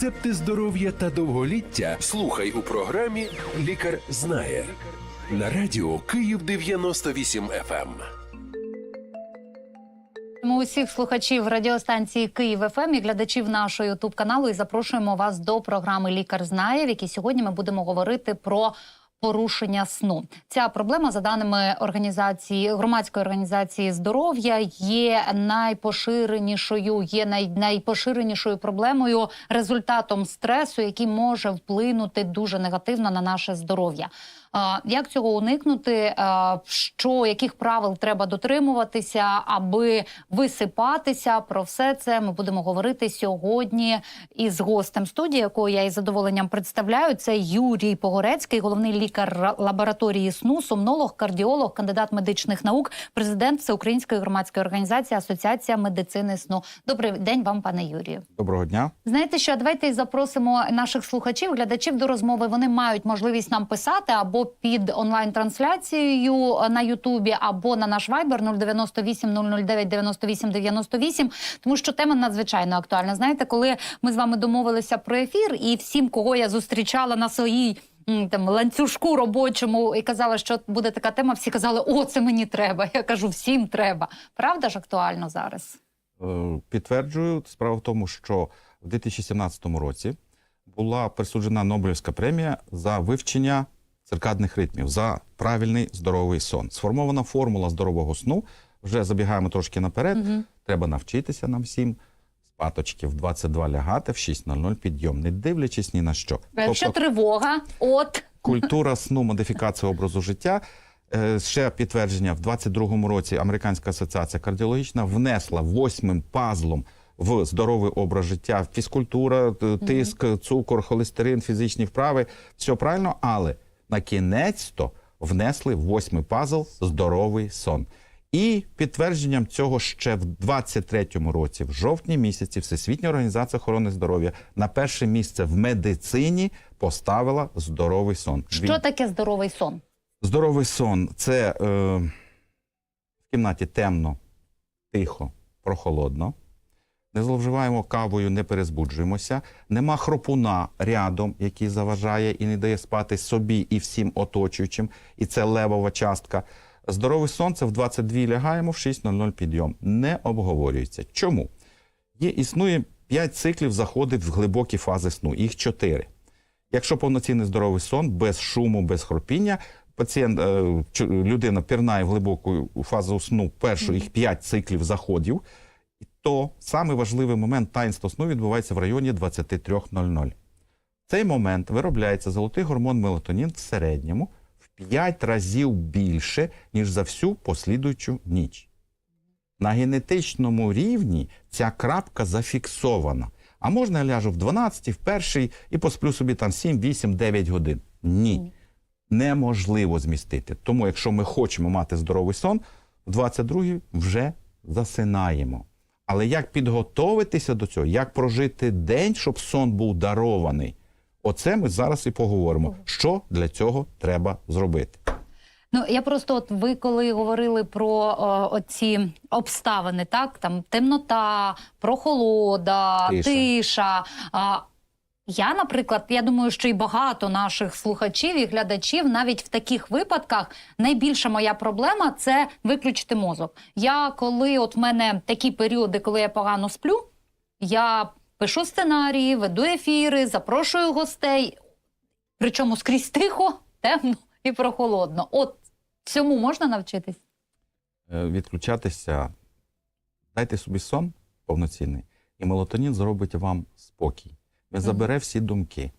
Рецепти здоров'я та довголіття слухай у програмі Лікар знає на радіо Київ 98 FM. Усіх слухачів радіостанції Київ ФМ і глядачів нашого ютуб каналу і запрошуємо вас до програми Лікар знає, в якій сьогодні ми будемо говорити про. Порушення сну ця проблема, за даними організації громадської організації здоров'я, є найпоширенішою, є най, найпоширенішою проблемою, результатом стресу, який може вплинути дуже негативно на наше здоров'я. Як цього уникнути? Що яких правил треба дотримуватися, аби висипатися? Про все це ми будемо говорити сьогодні із гостем студії, якого я із задоволенням представляю. Це Юрій Погорецький, головний лікар лабораторії сну, сомнолог, кардіолог, кандидат медичних наук, президент Всеукраїнської громадської організації Асоціація медицини сну. Добрий день вам, пане Юрію. Доброго дня. Знаєте, що давайте запросимо наших слухачів, глядачів до розмови. Вони мають можливість нам писати або під онлайн-трансляцією на Ютубі, або на наш вайбер 098 009 98 98, тому що тема надзвичайно актуальна. Знаєте, коли ми з вами домовилися про ефір, і всім, кого я зустрічала на своїй. Там ланцюжку робочому і казала, що буде така тема. Всі казали, о, це мені треба. Я кажу, всім треба. Правда ж актуально зараз? Е, Підтверджую, справа в тому, що в 2017 році була присуджена Нобелівська премія за вивчення циркадних ритмів, за правильний здоровий сон. Сформована формула здорового сну. Вже забігаємо трошки наперед. Треба навчитися нам всім. Спаточки в 22 лягати, в 6.00 підйом, не дивлячись ні на що. Якщо тривога, от Культура сну, модифікація образу життя. Е, Ще підтвердження в 22-му році Американська асоціація кардіологічна внесла восьмим пазлом в здоровий образ життя фізкультура, тиск, цукор, холестерин, фізичні вправи. Все правильно, але на кінець то внесли восьмий пазл здоровий сон. І підтвердженням цього ще в 23-му році, в жовтні місяці, Всесвітня організація охорони здоров'я на перше місце в медицині поставила здоровий сон. що таке здоровий сон? Здоровий сон це е, в кімнаті темно, тихо, прохолодно. Не зловживаємо кавою, не перезбуджуємося. Нема хропуна рядом, який заважає і не дає спати собі і всім оточуючим. І це левова частка. Здоровий сон це в 22 лягаємо, в 6.00 підйом. Не обговорюється. Чому? Є, існує 5 циклів заходів в глибокі фази сну, їх 4. Якщо повноцінний здоровий сон, без шуму, без хропіння, пацієнт, е, людина пірнає в глибоку фазу сну першу їх 5 циклів заходів, то самий важливий момент таїнства сну відбувається в районі 23.00. В цей момент виробляється золотий гормон мелатонін в середньому в 5 разів більше, ніж за всю послідуючу ніч. На генетичному рівні ця крапка зафіксована. А можна я ляжу в 12, в перший і посплю собі там 7, 8, 9 годин. Ні. Неможливо змістити. Тому, якщо ми хочемо мати здоровий сон, в 22 вже засинаємо. Але як підготовитися до цього, як прожити день, щоб сон був дарований? Оце ми зараз і поговоримо. Що для цього треба зробити? Ну я просто, от ви коли говорили про о, оці обставини, так там темнота, прохолода, Тиша. тиша. А, я, наприклад, я думаю, що і багато наших слухачів і глядачів навіть в таких випадках найбільша моя проблема це виключити мозок. Я коли от в мене такі періоди, коли я погано сплю, я пишу сценарії, веду ефіри, запрошую гостей. Причому скрізь тихо, темно і прохолодно. От цьому можна навчитись? Е, відключатися, дайте собі сон повноцінний, і мелатонін зробить вам спокій. Забере всі думки.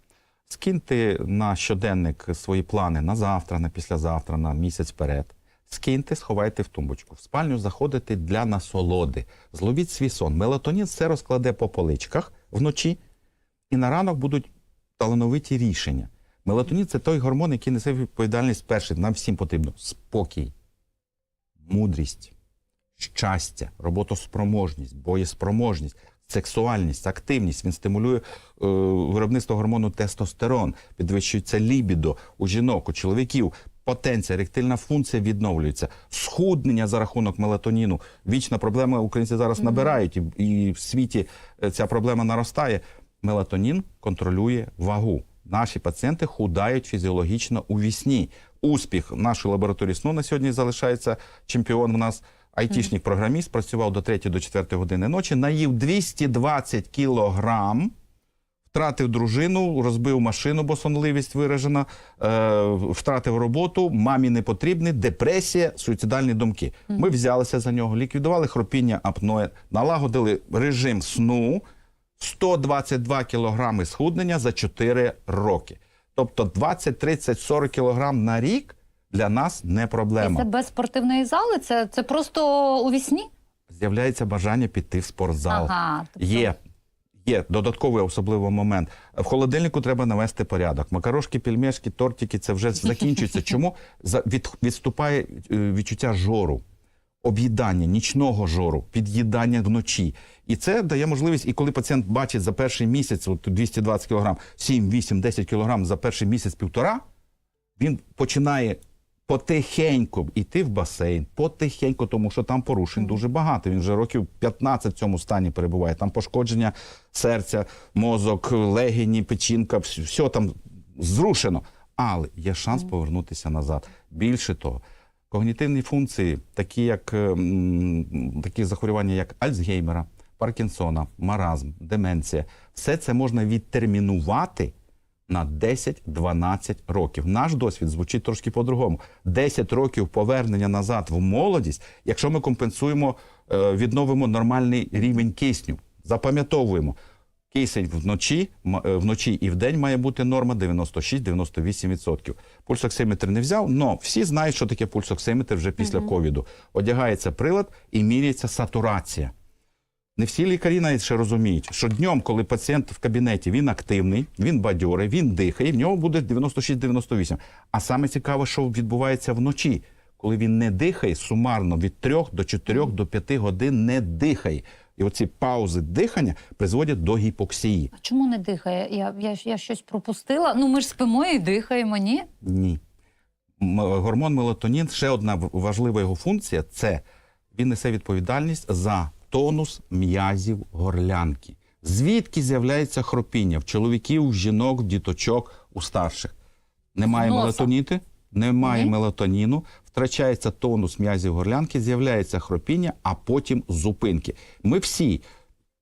Скиньте на щоденник свої плани на завтра, на післязавтра, на місяць вперед. Скиньте, сховайте в тумбочку. В спальню заходите для насолоди. Зловіть свій сон. Мелатонін все розкладе по поличках вночі, і на ранок будуть талановиті рішення. Мелатонін це той гормон, який несе відповідальність перший. Нам всім потрібно спокій, мудрість, щастя, роботоспроможність, боєспроможність, сексуальність, активність. Він стимулює е, виробництво гормону тестостерон, підвищується лібідо у жінок, у чоловіків. Потенція, еректильна функція відновлюється, схуднення за рахунок мелатоніну. Вічна проблема українці зараз набирають, і, і в світі е, ця проблема наростає. Мелатонін контролює вагу. Наші пацієнти худають фізіологічно у вісні. Успіх нашої лабораторії сну на сьогодні залишається чемпіон. У нас айтішник програміст працював до 3 до 4 години ночі, наїв 220 кілограм. Втратив дружину, розбив машину, бо сонливість виражена, е, втратив роботу, мамі не потрібні, депресія, суїцидальні думки. Ми взялися за нього, ліквідували хропіння апноe, налагодили режим сну, 122 кілограми схуднення за 4 роки. Тобто 20, 30, 40 кілограм на рік для нас не І проблема. це без спортивної зали? Це, це просто у вісні? З'являється бажання піти в спортзал. Ага, тобто- Є. Є додатковий особливий момент. В холодильнику треба навести порядок. Макарошки, пельмешки, тортики це вже закінчується. Чому від, відступає е, відчуття жору, об'їдання, нічного жору, під'їдання вночі. І це дає можливість, і коли пацієнт бачить за перший місяць от 220 кг, 7, 8, 10 кг за перший місяць півтора, він починає потихеньку йти в басейн, потихеньку, тому що там порушень дуже багато. Він вже років 15 в цьому стані перебуває. Там пошкодження серця, мозок, легені, печінка, все там зрушено. Але є шанс повернутися назад. Більше того, когнітивні функції, такі як ем, такі захворювання, як Альцгеймера, Паркінсона, маразм, деменція, все це можна відтермінувати на 10-12 років. Наш досвід звучить трошки по-другому. 10 років повернення назад в молодість, якщо ми компенсуємо, е, відновимо нормальний рівень кисню. Запам'ятовуємо. Кисень вночі, е, вночі і вдень має бути норма 96-98%. Пульсоксиметр не взяв, але всі знають, що таке пульсоксиметр вже після ковіду. Одягається прилад і міряється сатурація. Не всі лікарі навіть ще розуміють, що днем, коли пацієнт в кабінеті він активний, він бадьорий, він дихає, в нього буде 96-98. А саме цікаве, що відбувається вночі, коли він не дихає, сумарно від 3 до 4 до 5 годин не дихає. І оці паузи дихання призводять до гіпоксії. А чому не дихає? Я, я, я щось пропустила. Ну ми ж спимо і дихаємо, ні? Ні. Гормон мелатонін, ще одна важлива його функція це він несе відповідальність за тонус м'язів горлянки. Звідки з'являється хропіння в чоловіків, в жінок, в діточок, у старших? Немає носа. мелатоніти, немає Ні. мелатоніну, втрачається тонус м'язів горлянки, з'являється хропіння, а потім зупинки. Ми всі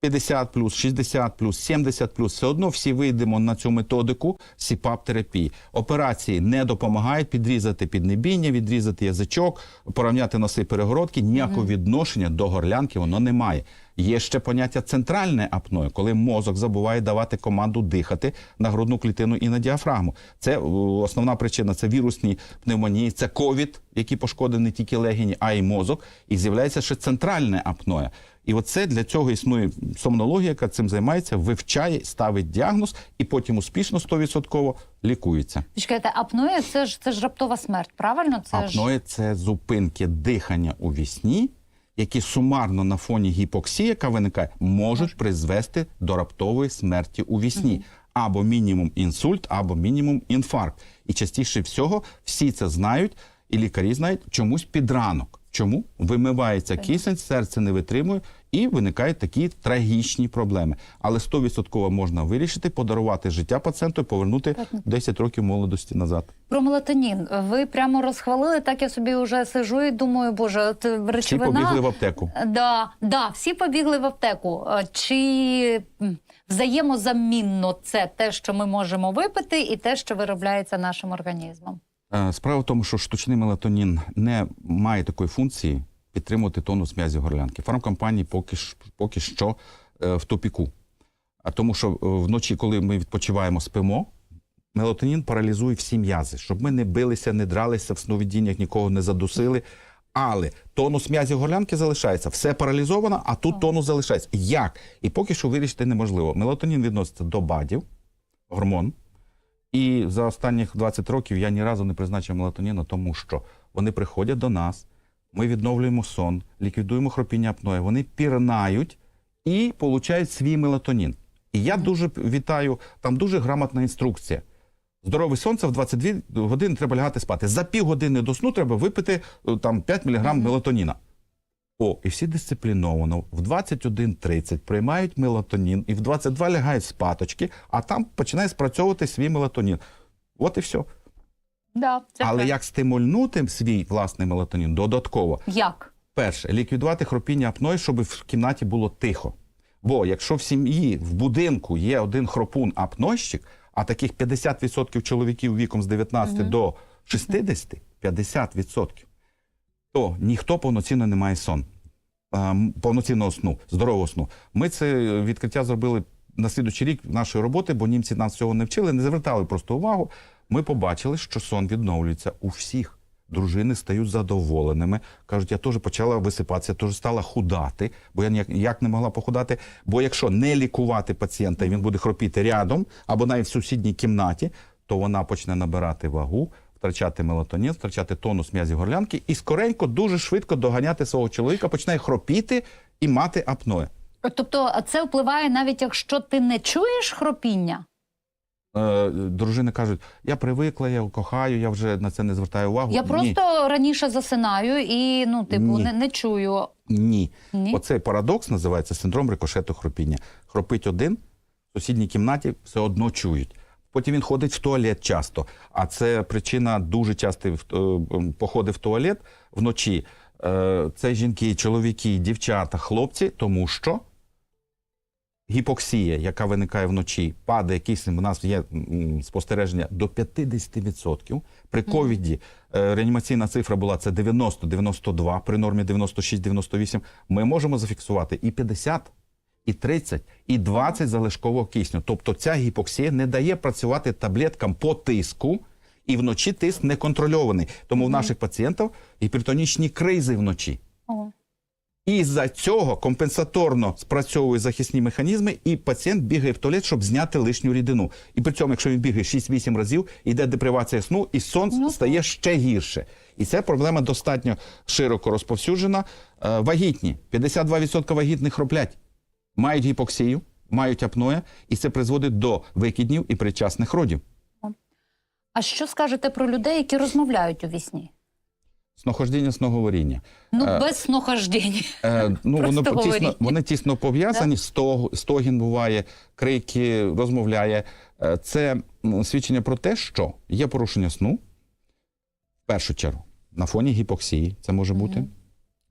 50 плюс, 60 плюс, 70 плюс, все одно всі вийдемо на цю методику СІПАП-терапії. Операції не допомагають підрізати піднебіння, відрізати язичок, порівняти носи перегородки. Ніякого відношення до горлянки воно не має. Є ще поняття центральне апноe, коли мозок забуває давати команду дихати на грудну клітину і на діафрагму. Це е, основна причина це вірусні пневмонії, це ковід, який пошкодив не тільки легені, а й мозок. І з'являється ще центральне апноe. І оце для цього існує сомнологія, яка цим займається, вивчає, ставить діагноз і потім успішно 100% лікується. Чекайте, апноє це ж це ж раптова смерть, правильно? Це ж це зупинки дихання у вісні, які сумарно на фоні гіпоксії, яка виникає, можуть призвести до раптової смерті у вісні. Або мінімум інсульт, або мінімум інфаркт. І частіше всього всі це знають, і лікарі знають чомусь під ранок. Чому вимивається кисень, серце не витримує, і виникають такі трагічні проблеми. Але 100% можна вирішити, подарувати життя пацієнту і повернути 10 років молодості назад. про мелатонін. Ви прямо розхвалили. Так я собі вже сижу і думаю, боже, от Всі побігли в аптеку. Да, да, всі побігли в аптеку. Чи взаємозамінно це те, що ми можемо випити, і те, що виробляється нашим організмом? Е, Справа в тому, що штучний мелатонін не має такої функції підтримувати тонус м'язів горлянки. Фармкомпанії поки, поки що е, в топіку. А тому, що е, вночі, коли ми відпочиваємо, спимо, мелатонін паралізує всі м'язи, щоб ми не билися, не дралися в сновидіннях, нікого не задусили. Але тонус м'язів горлянки залишається. Все паралізовано, а тут тонус залишається. Як? І поки що вирішити неможливо. Мелатонін відноситься до бадів, гормон. І за останніх 20 років я ні разу не призначив мелатоніну, тому що вони приходять до нас, ми відновлюємо сон, ліквідуємо хропіння апноe, вони пірнають і получають свій мелатонін. І я дуже вітаю, там дуже грамотна інструкція. Здоровий сонце в 22 години треба лягати спати. За півгодини до сну треба випити е, там 5 мг мелатоніна. О, і всі дисципліновано в 21.30 приймають мелатонін і в 22 лягають спаточки, а там починає спрацьовувати свій мелатонін. От і все. Да, це Але правда. як стимульнути свій власний мелатонін додатково? як? Перше, ліквідувати хропіння апної, щоб в кімнаті було тихо. Бо якщо в сім'ї, в будинку є один хропун апнойщик, а таких 50% чоловіків віком з 19 до 60, 50%, то ніхто повноцінно не має сон, повноцінного сну, здорового сну. Ми це відкриття зробили на слідуючий рік нашої роботи, бо німці нас цього не вчили, не звертали просто увагу. Ми побачили, що сон відновлюється у всіх. Дружини стають задоволеними. Кажуть, я теж почала висипатися, теж стала худати, бо я ніяк, ніяк не могла похудати. Бо якщо не лікувати пацієнта, і він буде хропіти рядом або навіть в сусідній кімнаті, то вона почне набирати вагу, втрачати мелатонін, втрачати тонус м'язів горлянки і скоренько, дуже швидко доганяти свого чоловіка, починає хропіти і мати апноe. Тобто це впливає навіть якщо ти не чуєш хропіння? Е, дружини кажуть, я привикла, я кохаю, я вже на це не звертаю увагу. Я Ні. просто раніше засинаю і ну, типу, Ні. не, не чую. Ні. Ні? Оцей парадокс називається синдром рикошету хропіння. Хропить один, в сусідній кімнаті все одно чують. Потім він ходить в туалет часто. А це причина дуже частих е, походи в туалет вночі. Е, Це жінки, чоловіки, дівчата, хлопці, тому що гіпоксія, яка виникає вночі, падає кисень, у нас є спостереження до 50%. При ковіді е, реанімаційна цифра була це 90-92, при нормі 96-98. Ми можемо зафіксувати і 50, і 30, і 20 залишкового кисню. Тобто ця гіпоксія не дає працювати таблеткам по тиску, і вночі тиск не контрольований. Тому в наших пацієнтів гіпертонічні кризи вночі. І за цього компенсаторно спрацьовують захисні механізми, і пацієнт бігає в туалет, щоб зняти лишню рідину. І при цьому, якщо він бігає 6-8 разів, йде депривація сну, і сон Ну, стає ще гірше. І ця проблема достатньо широко розповсюджена. Е, вагітні 52% вагітних хроплять, мають гіпоксію, мають апноє, і це призводить до викиднів і предчасних родів. А що скажете про людей, які розмовляють у вісні? Снохождіння, сноговоріння. Ну, Е, без снохождінь. Е, ну, воно тісно, вони тісно пов'язані, стог, стогін буває, крики, розмовляє. Е, Це свідчення про те, що є порушення сну, в першу чергу, на фоні гіпоксії, це може бути.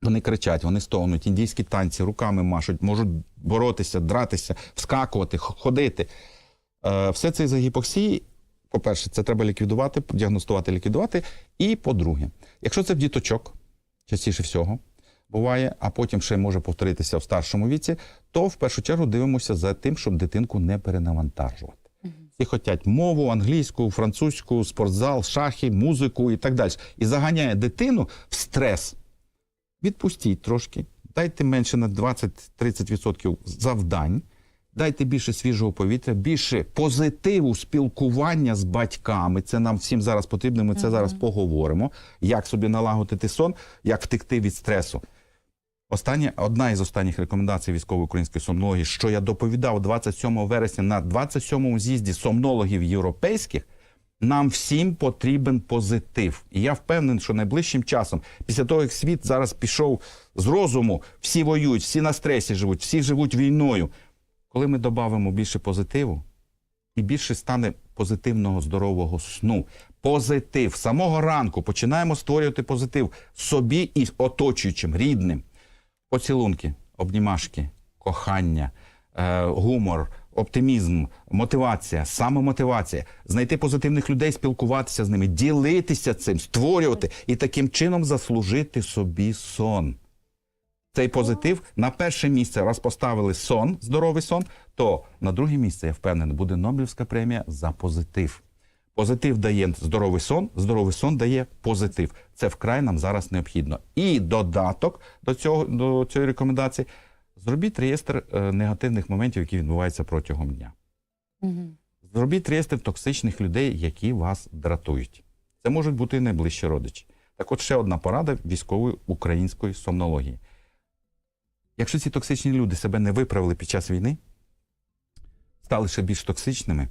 Вони кричать, вони стогнуть, індійські танці, руками машуть, можуть боротися, дратися, вскакувати, ходити. Е, Все це із-за гіпоксії. По-перше, це треба ліквідувати, діагностувати, ліквідувати. І по-друге, якщо це в діточок, частіше всього буває, а потім ще може повторитися в старшому віці, то в першу чергу дивимося за тим, щоб дитинку не перенавантажувати. Всі хочуть мову, англійську, французьку, спортзал, шахи, музику і так далі. І заганяє дитину в стрес. Відпустіть трошки, дайте менше на 20-30% завдань, дайте більше свіжого повітря, більше позитиву спілкування з батьками. Це нам всім зараз потрібно. Ми це зараз поговоримо. Як собі налагодити сон, як втекти від стресу. Остання, одна із останніх рекомендацій військово-української сомнології, що я доповідав 27 вересня на 27-му з'їзді сомнологів європейських, нам всім потрібен позитив. І я впевнений, що найближчим часом, після того, як світ зараз пішов з розуму, всі воюють, всі на стресі живуть, всі живуть війною. Коли ми додамо більше позитиву, і більше стане позитивного здорового сну. Позитив. Самого ранку починаємо створювати позитив собі і оточуючим, рідним. Поцілунки, обнімашки, кохання, е, гумор, оптимізм, мотивація, самомотивація, знайти позитивних людей, спілкуватися з ними, ділитися цим, створювати і таким чином заслужити собі сон. Цей позитив на перше місце раз поставили сон, здоровий сон, то на друге місце, я впевнений, буде Нобелівська премія за позитив. Позитив дає здоровий сон, здоровий сон дає позитив. Це вкрай нам зараз необхідно. І додаток до цього до цієї рекомендації зробіть реєстр е, негативних моментів, які відбуваються протягом дня. Мгм. Зробіть реєстр токсичних людей, які вас дратують. Це можуть бути і найближчі родичі. Так от ще одна порада військової української сомнології. Якщо ці токсичні люди себе не виправили під час війни, стали ще більш токсичними,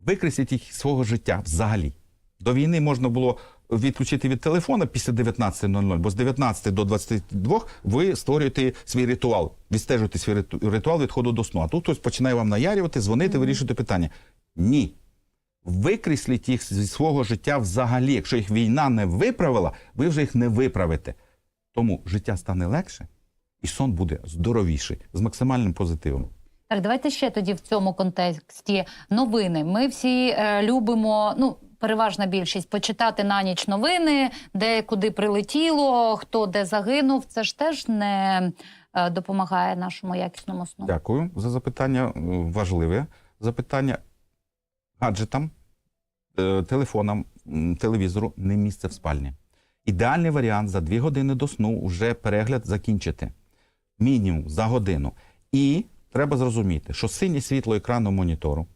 викресліть їх свого життя взагалі. До війни можна було відключити від телефона після 19.00, бо з 19 до 22 ви створюєте свій ритуал, відстежуєте свій ритуал відходу до сну. А тут хтось починає вам наярювати, дзвонити, вирішувати питання. Ні. Викресліть їх зі свого життя взагалі. Якщо їх війна не виправила, ви вже їх не виправите. Тому життя стане легше, і сон буде здоровіший, з максимальним позитивом. Так, давайте ще тоді в цьому контексті новини. Ми всі е, любимо, ну. Переважна більшість почитати на ніч новини, де куди прилетіло, хто де загинув. Це ж теж не е, допомагає нашому якісному сну. Дякую за запитання. Е, Важливе запитання. Гаджетам, е, телефонам, телевізору не місце в спальні. Ідеальний варіант за дві години до сну вже перегляд закінчити. Мінімум за годину. І треба зрозуміти, що синє світло екрану монітору,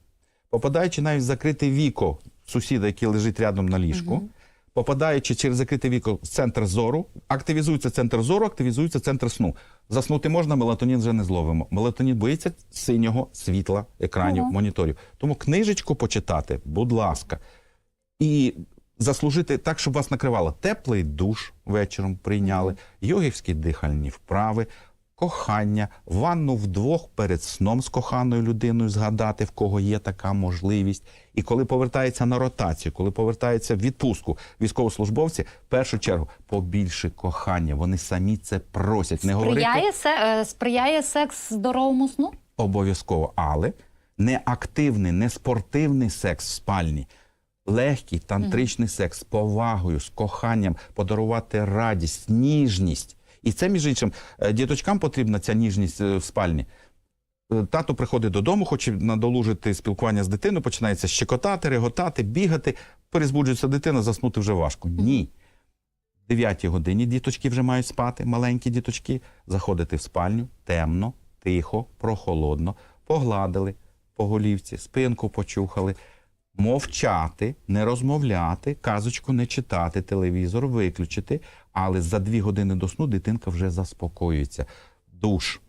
попадаючи навіть в закрите віко сусіда, який лежить рядом на ліжку, попадаючи через закрите віко в центр зору, активізується центр зору, активізується центр сну. Заснути можна, мелатонін вже не зловимо. Мелатонін боїться синього світла екранів Ага. моніторів. Тому книжечку почитати, будь ласка. І заслужити так, щоб вас накривало теплий душ вечором прийняли, йогівські дихальні вправи, кохання, ванну вдвох перед сном з коханою людиною згадати, в кого є така можливість. І коли повертається на ротацію, коли повертається в відпустку військовослужбовці, в першу чергу побільше кохання. Вони самі це просять. Не говорити Сприяє, се, е, сприяє секс здоровому сну? обов'язково, але не активний, не спортивний секс в спальні. Легкий тантричний секс з повагою, з коханням, подарувати радість, ніжність. І це, між іншим, е, діточкам потрібна ця ніжність е, в спальні. Е, Тато приходить додому, хоче надолужити спілкування з дитиною, починається щекотати, реготати, бігати, перезбуджується дитина, заснути вже важко. Ні. В 9 годині діточки вже мають спати, маленькі діточки, заходити в спальню темно, тихо, прохолодно, погладили по голівці, спинку почухали, мовчати, не розмовляти, казочку не читати, телевізор виключити, але за дві години до сну дитинка вже заспокоюється. Душ.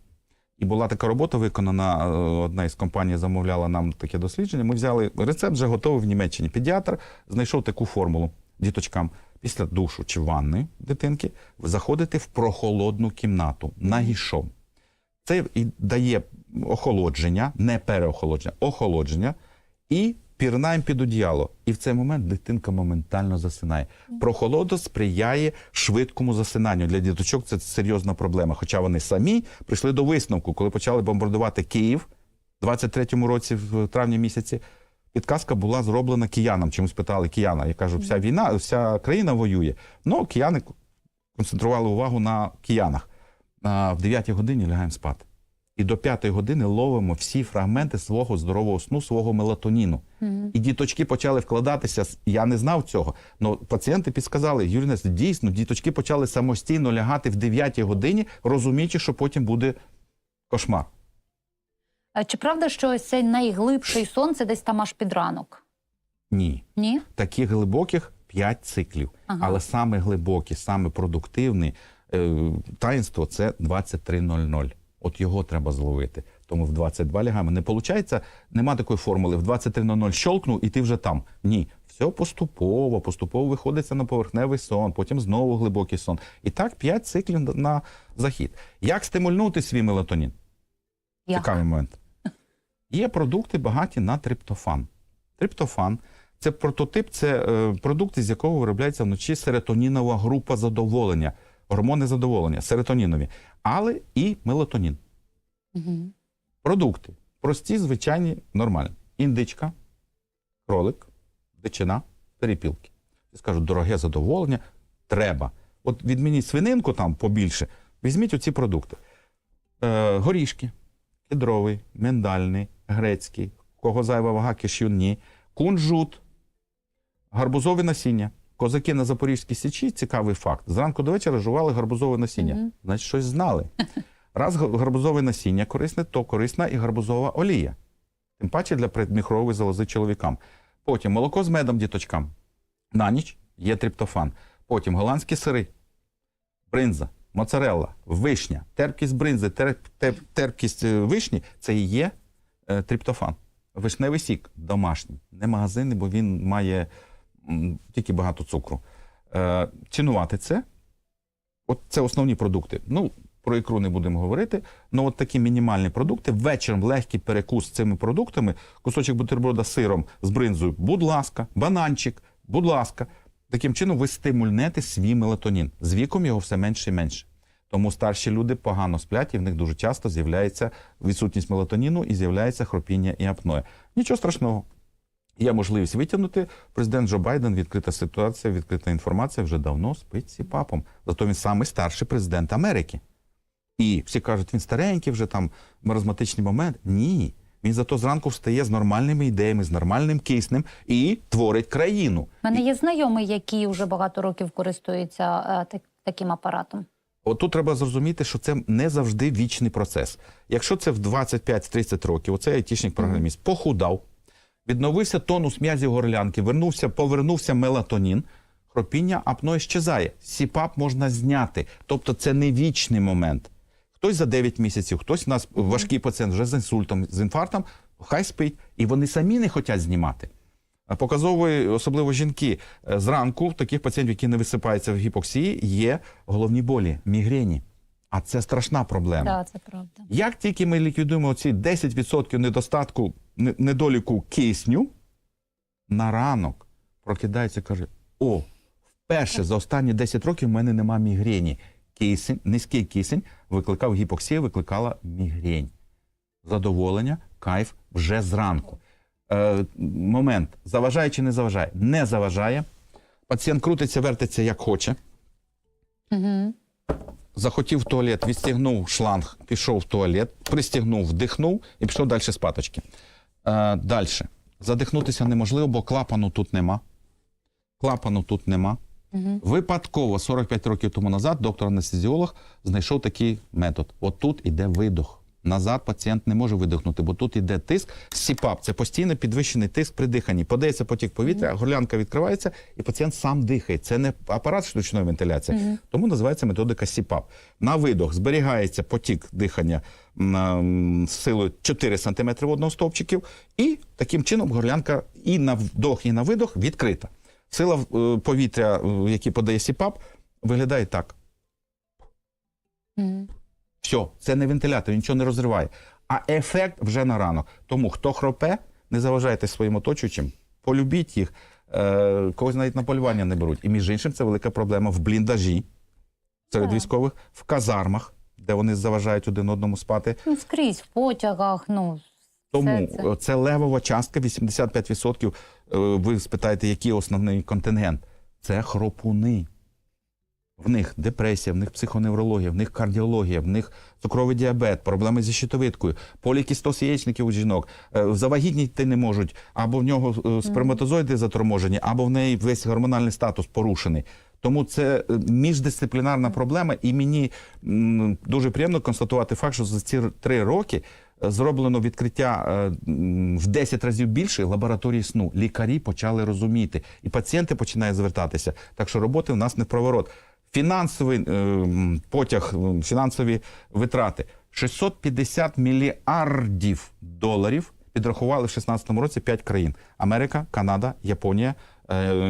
І була така робота виконана. е, Одна із компаній замовляла нам таке дослідження. Ми взяли рецепт вже готовий в Німеччині. Педіатр знайшов таку формулу діточкам. Після душу чи ванни дитинки ви заходите в прохолодну кімнату нагішом. Це і дає охолодження, не переохолодження, охолодження, і пірнаємо під одіяло. І в цей момент дитинка моментально засинає. Прохолода сприяє швидкому засинанню. Для діточок це серйозна проблема. Хоча вони самі прийшли до висновку, коли почали бомбардувати Київ в 23-му році, в травні місяці. Підказка була зроблена киянам. Чомусь питали кияна. Я кажу, вся війна, вся країна воює. Ну, кияни концентрували увагу на киянах. В 9 годині лягаємо спати. І до 5 години ловимо всі фрагменти свого здорового сну, свого мелатоніну. І діточки почали вкладатися. Я не знав цього. але пацієнти підсказали, Юрій дійсно, діточки почали самостійно лягати в 9 годині, розуміючи, що потім буде кошмар. А Чи правда, що ось цей найглибший сон це десь там аж під ранок? Ні. Ні? таких глибоких 5 циклів. Ага. Але саме глибокі, саме продуктивне е, таїнство це 23.00. От його треба зловити. Тому в 22 лягаємо. Не виходить, нема такої формули. В 23.00 щолкнув і ти вже там. Ні. Все поступово, поступово виходиться на поверхневий сон, потім знову глибокий сон. І так 5 циклів на- захід. Як стимульнути свій мелатонін? Як? Цікавий момент. Є продукти багаті на триптофан. Триптофан це прототип, це е, продукти, з якого виробляється вночі серотонінова група задоволення, гормони задоволення, серотонінові, але і мелатонін. Угу. Продукти прості, звичайні, нормальні. Індичка, кролик, дичина, перепілки. Я скажу, дороге задоволення, треба. От відмініть свининку там побільше, візьміть оці продукти. Е, горішки, кедровий, миндальний, грецький, кого зайва вага, кишюнні, кунжут, гарбузове насіння. Козаки на Запорізькій Січі, цікавий факт, зранку до вечора жували гарбузове насіння. Мгм. Значить, щось знали. Раз гарбузове насіння корисне, то корисна і гарбузова олія. Тим паче для предміхрової залози чоловікам. Потім молоко з медом діточкам. На ніч є триптофан. Потім голландські сири, бринза, моцарелла, вишня, терпкість бринзи, терп- теп- терпкість е, вишні це і є е, триптофан. Вишневий сік домашній, не магазинний, бо він має тільки багато цукру. Е, цінувати це. От це основні продукти. Ну, про ікру не будемо говорити. Ну, от такі мінімальні продукти. Вечором легкий перекус з цими продуктами, кусочок бутерброда з сиром з бринзою, будь ласка, бананчик, будь ласка. Таким чином ви стимульнете свій мелатонін. З віком його все менше і менше. Тому старші люди погано сплять, і в них дуже часто з'являється відсутність мелатоніну і з'являється хропіння і апноє. Нічого страшного. Є можливість витягнути. Президент Джо Байден, відкрита ситуація, відкрита інформація, вже давно спить з папом. Зато він самий старший президент Америки. І всі кажуть, він старенький, вже там маразматичний момент. Ні. Він зато зранку встає з нормальними ідеями, з нормальним киснем і творить країну. У мене є знайомий, який вже багато років користується е, так- таким апаратом. От тут треба зрозуміти, що це не завжди вічний процес. Якщо це в 25-30 років, оцей айтішник програміст похудав, відновився тонус м'язів горлянки, вернувся, повернувся мелатонін, хропіння апно щезає. Сіпап можна зняти. Тобто це не вічний момент. Хтось за 9 місяців, хтось у нас важкий пацієнт вже з інсультом, з інфарктом, хай спить. І вони самі не хочуть знімати. Показовує, особливо жінки, е, зранку в таких пацієнтів, які не висипаються в гіпоксії, є головні болі, мігрені. А це страшна проблема. Так, це правда. Як тільки ми ліквідуємо ці 10% недостатку, не- недоліку кисню, на ранок прокидається і каже: О, вперше за останні 10 років в мене нема мігрені. Кисень, низький кисень викликав гіпоксію, викликала мігрень. Задоволення, кайф вже зранку. Е, момент, заважає чи не заважає? Не заважає. Пацієнт крутиться, вертиться як хоче. Угу. Захотів в туалет, відстігнув шланг, пішов в туалет, пристігнув, вдихнув і пішов далі спаточки. Е, далі. Задихнутися неможливо, бо клапану тут нема. Клапану тут нема. Угу. Випадково 45 років тому назад доктор-анестезіолог знайшов такий метод. От тут іде видох. Назад пацієнт не може видихнути, бо тут іде тиск. СІПАП це постійно підвищений тиск при диханні. Подається потік повітря, горлянка відкривається, і пацієнт сам дихає. Це не апарат штучної вентиляції, тому називається методика СІПАП. На видох зберігається потік дихання силою 4 см водного стовпчиків, і таким чином горлянка і на вдох, і на видох відкрита. Сила е, повітря, е, який подає СІПАП, виглядає так. Угу. Все, це не вентилятор, нічого не розриває. А ефект вже на ранок. Тому хто хропе, не заважайте своїм оточуючим, полюбіть їх. Е, когось навіть на полювання не беруть. І між іншим, це велика проблема в бліндажі серед Так. військових, в казармах, де вони заважають один одному спати. Ну, скрізь в потягах, ну. Тому Це- це. це. левова частка, 85%. Е, Ви спитаєте, який основний контингент? Це хропуни. В них депресія, в них психоневрологія, в них кардіологія, в них цукровий діабет, проблеми зі щитовидкою, полікістоз яєчників у жінок, е, завагітніти не можуть, або в нього е, сперматозоїди заторможені, або в неї весь гормональний статус порушений. Тому це е, міждисциплінарна проблема, і мені дуже приємно констатувати факт, що за ці три роки е, зроблено відкриття е, в 10 разів більше лабораторії сну. Лікарі почали розуміти, і пацієнти починають звертатися. Так що роботи в нас не в проворот. Фінансовий потяг, фінансові витрати 650 мільярдів доларів підрахували в 2016 році 5 країн: Америка, Канада, Японія,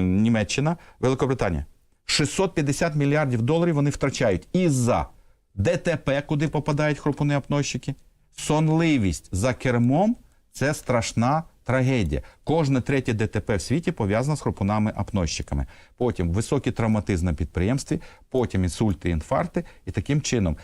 Німеччина, Великобританія. 650 мільярдів доларів вони втрачають із-за ДТП, куди попадають хропуни апнойщики, сонливість за кермом це страшна трагедія. Кожне третє ДТП в світі пов'язано з хропунами апнойщиками. Потім високий травматизм на підприємстві, потім інсульти, інфаркти. І таким чином,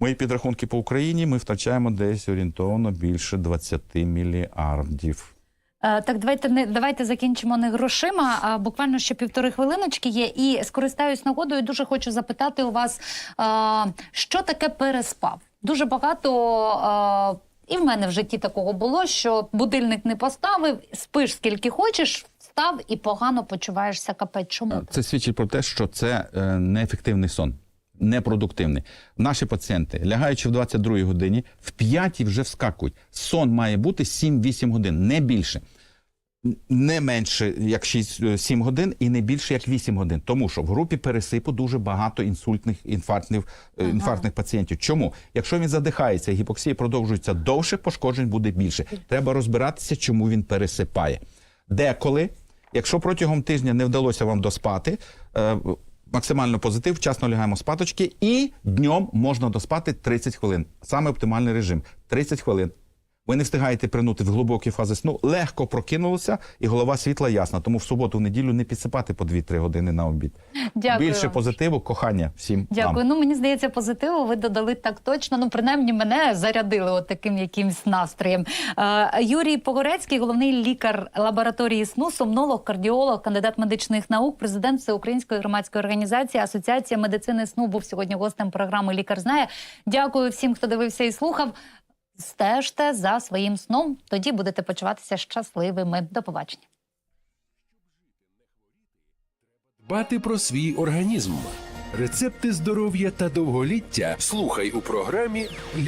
мої підрахунки по Україні ми втрачаємо десь орієнтовно більше 20 мільярдів. Е, Так, давайте не давайте закінчимо не грошима. А буквально ще півтори хвилиночки є. І скористаюсь нагодою. Дуже хочу запитати у вас, а, що таке переспав? Дуже багато. а, і в мене в житті такого було, що будильник не поставив, спиш скільки хочеш, встав і погано почуваєшся капець. Чому? Це свідчить про те, що це е, неефективний сон, непродуктивний. Наші пацієнти, лягаючи в 22 годині, в 5 вже вскакують. Сон має бути 7-8 годин, не більше. Не менше як 6-7 годин і не більше як 8 годин. Тому що в групі пересипу дуже багато інсультних інфарктних, е, інфарктних пацієнтів. Чому? Якщо він задихається, гіпоксія продовжується довше, пошкоджень буде більше. Треба розбиратися, чому він пересипає. Деколи Якщо протягом тижня не вдалося вам доспати, е, максимально позитив, вчасно лягаємо спаточки, і днем можна доспати 30 хвилин. Саме оптимальний режим 30 хвилин. Ви не встигаєте принути в глибокі фази сну, легко прокинулися, і голова світла ясна. Тому в суботу, в неділю не підсипати по 2-3 години на обід. Дякую. Більше позитиву, кохання всім. Дякую. Нам. Ну мені здається, позитиву ви додали так точно. Ну, принаймні, мене зарядили от таким якимсь настроєм. Е, Юрій Погорецький, головний лікар лабораторії сну, сомнолог, кардіолог, кандидат медичних наук, президент Всеукраїнської громадської організації Асоціація медицини сну був сьогодні гостем програми Лікар знає. Дякую всім, хто дивився і слухав. Стежте за своїм сном, тоді будете почуватися щасливими. До побачення. Бати про свій організм. Рецепти здоров'я та довголіття слухай у програмі